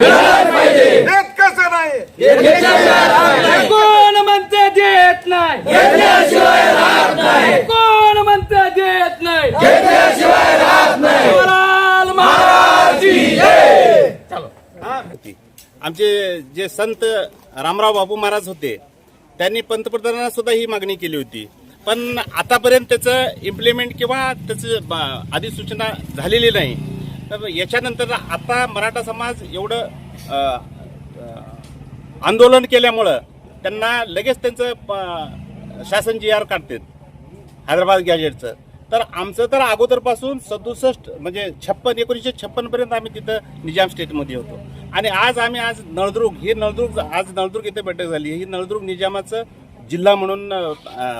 देत कसं नाही? कोण म्हणते देत नाही? कोण म्हणते देत नाही? महाराज की जय. आमचे जे संत रामराव बापू महाराज होते त्यांनी पंतप्रधानांना सुद्धा ही मागणी केली होती. पण आतापर्यंत त्याचं इम्प्लिमेंट किंवा त्याचं ब- अधिसूचना झालेली नाही. तर याच्यानंतर आता मराठा समाज एवढं आंदोलन केल्यामुळं त्यांना लगेच त्यांचं प- शासन जी आर काढतात हैदराबाद गॅजेटचं तर आमचं तर अगोदरपासून सदुसष्ट म्हणजे छप्पन एकोणीसशे छप्पनपर्यंत आम्ही तिथं निजाम स्टेटमध्ये होतो. आणि आज आम्ही आज नळदुर्ग हे नळदुर्ग आज नळदुर्ग इथे बैठक झाली. ही नळदुर्ग निजामाचं जिल्हा म्हणून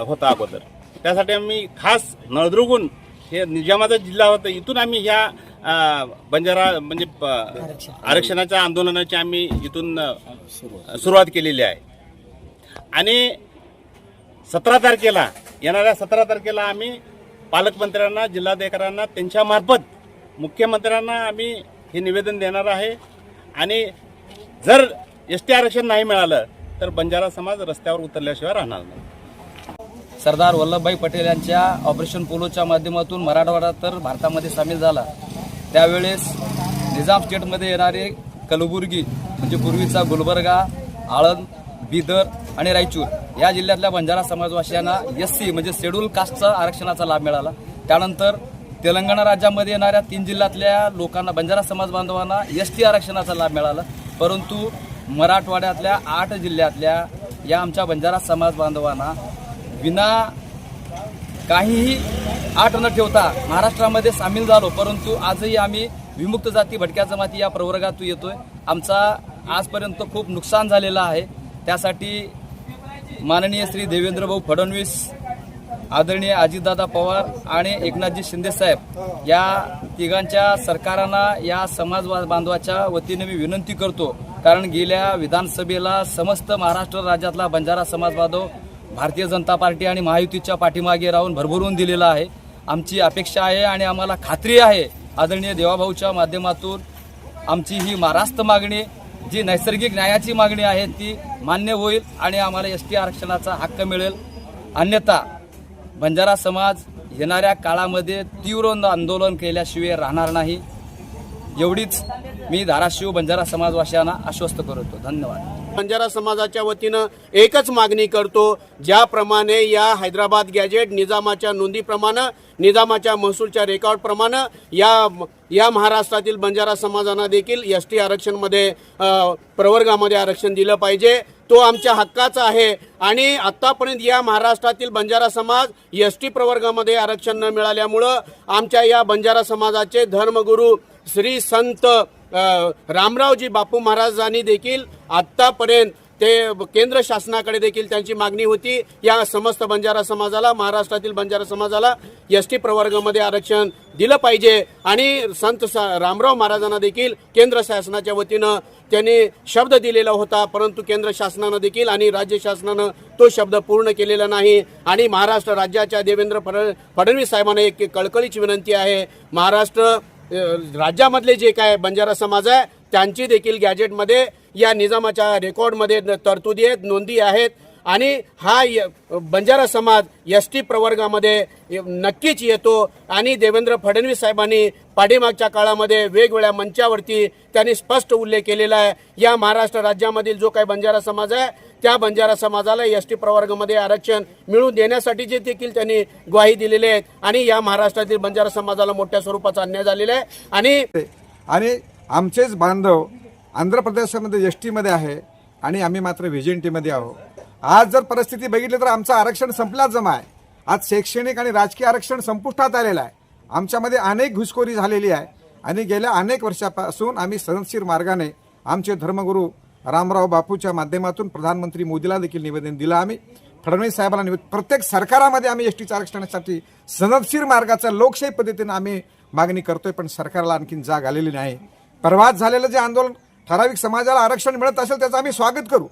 होता अगोदर. त्यासाठी आम्ही खास नळदुर्गहून हे निजामाचा जिल्हा होता. इथून आम्ही ह्या बंजारा म्हणजे आरक्षणाच्या आंदोलनाची आम्ही इथून सुरुवात केलेली आहे. आणि सतरा तारखेला येणाऱ्या सतरा तारखेला आम्ही पालकमंत्र्यांना जिल्हाधिकाऱ्यांना त्यांच्यामार्फत मुख्यमंत्र्यांना आम्ही हे निवेदन देणार आहे. आणि जर एस टी आरक्षण नाही मिळालं तर बंजारा समाज रस्त्यावर उतरल्याशिवाय राहणार नाही. सरदार वल्लभभाई पटेल यांच्या ऑपरेशन पोलोच्या माध्यमातून मराठवाडा तर भारतामध्ये सामील झाला. त्यावेळेस निजाम स्टेटमध्ये येणारे कलबुर्गी म्हणजे पूर्वीचा गुलबर्गा आळंद बिदर आणि रायचूर या जिल्ह्यातल्या बंजारा समाजवासियांना एस सी म्हणजे शेड्यूल कास्टचा आरक्षणाचा लाभ मिळाला. त्यानंतर तेलंगणा राज्यामध्ये येणाऱ्या तीन जिल्ह्यातल्या लोकांना बंजारा समाज बांधवांना एस टी आरक्षणाचा लाभ मिळाला. परंतु मराठवाड्यातल्या आठ जिल्ह्यातल्या या आमच्या बंजारा समाज बांधवांना विना काहीही आठ न ठेवता महाराष्ट्रामध्ये सामील झालो परंतु आजही आम्ही विमुक्त जाती भटक्या जमाती या प्रवर्गातून येतोय. आमचा आजपर्यंत खूप नुकसान झालेलं आहे. त्यासाठी माननीय श्री देवेंद्रभाऊ फडणवीस आदरणीय अजितदादा पवार आणि एकनाथजी शिंदेसाहेब या तिघांच्या सरकारांना या समाज बांधवाच्या वतीने मी विनंती करतो. कारण गेल्या विधानसभेला समस्त महाराष्ट्र राज्यातला बंजारा समाज बांधव भारतीय जनता पार्टी आणि महायुतीच्या पाठीमागे राहून भरभरून दिलेला आहे. आमची अपेक्षा आहे आणि आम्हाला खात्री आहे. आदरणीय देवाभाऊच्या माध्यमातून आमची ही महाराष्ट्र मागणी जी नैसर्गिक न्यायाची मागणी आहे ती मान्य होईल आणि आम्हाला एस टी आरक्षणाचा हक्क मिळेल. अन्यथा बंजारा समाज येणाऱ्या काळामध्ये तीव्र आंदोलन केल्याशिवाय राहणार नाही. एवढीच मी धाराशिव बंजारा समाजवासियांना आश्वस्त करतो. धन्यवाद. बंजारा समाजाच्या वतीनं एकच मागणी करतो ज्याप्रमाणे या हैदराबाद गॅजेट निजामाच्या नोंदीप्रमाणे निजामाच्या महसूलच्या रेकॉर्डप्रमाणे या या महाराष्ट्रातील बंजारा समाजांना देखील एस टी आरक्षणमध्ये प्रवर्गामध्ये आरक्षण दिलं पाहिजे. तो आमच्या हक्काचा आहे. आणि आत्तापर्यंत या महाराष्ट्रातील बंजारा समाज एस टी प्रवर्गामध्ये आरक्षण न मिळाल्यामुळं आमच्या या बंजारा समाजाचे धर्मगुरू श्री संत रामरावजी बापू महाराजांनी देखील आत्तापर्यंत ते केंद्र शासनाकडे देखील त्यांची मागणी होती. या समस्त बंजारा समाजाला महाराष्ट्रातील बंजारा समाजाला एस टी प्रवर्गामध्ये आरक्षण दिलं पाहिजे. आणि संत सा- रामराव महाराजांना देखील केंद्र शासनाच्या वतीनं त्यांनी शब्द दिलेला होता. परंतु केंद्र शासनानं देखील आणि राज्य शासनानं तो शब्द पूर्ण केलेला नाही. आणि महाराष्ट्र राज्याच्या देवेंद्र फड फडणवीस साहेबांना एक कळकळीची विनंती आहे. महाराष्ट्र राज्यामधले जे काय बंजारा समाज आहे त्यांची देखील गॅजेटमध्ये या निजामाच्या रेकॉर्डमध्ये तरतुदी आहेत नोंदी आहेत. आणि हा य- बंजारा समाज एस टी प्रवर्गामध्ये नक्कीच येतो. आणि देवेंद्र फडणवीस साहेबांनी पाठीमागच्या काळामध्ये वेगवेगळ्या मंचावरती त्यांनी स्पष्ट उल्लेख केलेला आहे. या महाराष्ट्र राज्यामधील जो काही बंजारा समाज आहे त्या बंजारा समाजाला एस टी प्रवर्गामध्ये आरक्षण मिळवून देण्यासाठी जे देखील त्यांनी ग्वाही दिलेली आहेत. आणि या महाराष्ट्रातील बंजारा समाजाला मोठ्या स्वरूपाचा अन्याय झालेला आहे. आणि आणि आमचेच बांधव आंध्र प्रदेशामध्ये एस टीमध्ये आहे आणि आम्ही मात्र व्हिजेंटीमध्ये आहोत. आज जर परिस्थिती बघितली तर आमचं आरक्षण संपलाच जमा आहे. आज शैक्षणिक आणि राजकीय आरक्षण संपुष्टात आलेलं आहे. आमच्यामध्ये अनेक घुसखोरी झालेली आहे आणि गेल्या अनेक वर्षापासून आम्ही सहनशीर मार्गाने आमचे धर्मगुरू रामराव बापूच्या माध्यमातून प्रधानमंत्री मोदीला देखील निवेदन दिलं आम्ही. फडणवीस साहेबांना निवेदन प्रत्येक सरकारामध्ये आम्ही एस टीच्या आरक्षणासाठी सनदशीर मार्गाचा लोकशाही पद्धतीनं आम्ही मागणी करतोय पण सरकारला आणखीन जाग आलेली नाही. परवाच झालेलं जे आंदोलन ठराविक समाजाला आरक्षण मिळत असेल त्याचं आम्ही स्वागत करू.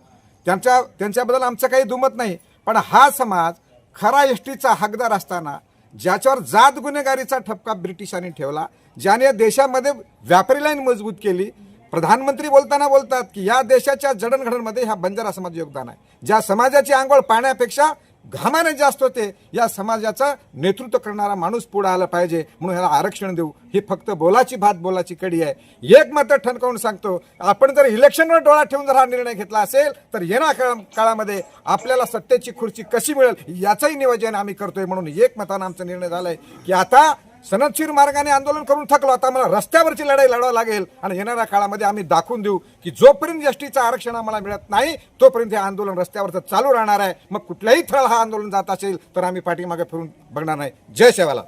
त्यांच्या त्यांच्याबद्दल आमचं काही दुमत नाही. पण हा समाज खरा एस टीचा हकदार असताना ज्याच्यावर जात गुन्हेगारीचा ठपका ब्रिटिशांनी ठेवला ज्याने देशामध्ये व्यापारी लाईन मजबूत केली प्रधानमंत्री बोलताना बोलतात की या देशाच्या जडणघडणमध्ये ह्या बंजारा समाज योगदान आहे. ज्या समाजाची आंघोळ पाण्यापेक्षा घामाने जास्त होते या समाजाचं नेतृत्व करणारा माणूस पुढे आला पाहिजे म्हणून ह्याला आरक्षण देऊ. ही फक्त बोलाची भात बोलाची कडी आहे. एक मात्र ठणकावून सांगतो आपण जर इलेक्शनवर डोळा ठेवून जर हा निर्णय घेतला असेल तर येणा काळामध्ये आपल्याला सत्तेची खुर्ची कशी मिळेल याचंही नियोजन आम्ही करतोय म्हणून एक मतानं आमचा निर्णय झालाय की आता सनदशीर मार्गाने आंदोलन करून थकलो. आता मला रस्त्यावरची लढाई लढावं लागेल. आणि येणाऱ्या काळामध्ये आम्ही दाखवून देऊ की जोपर्यंत एसटीचं आरक्षण आम्हाला मिळत नाही तोपर्यंत हे आंदोलन रस्त्यावरचं चालू राहणार आहे. मग कुठल्याही थळ हा आंदोलन जात असेल तर आम्ही पाठीमागे फिरून बघणार नाही. जय सेवाला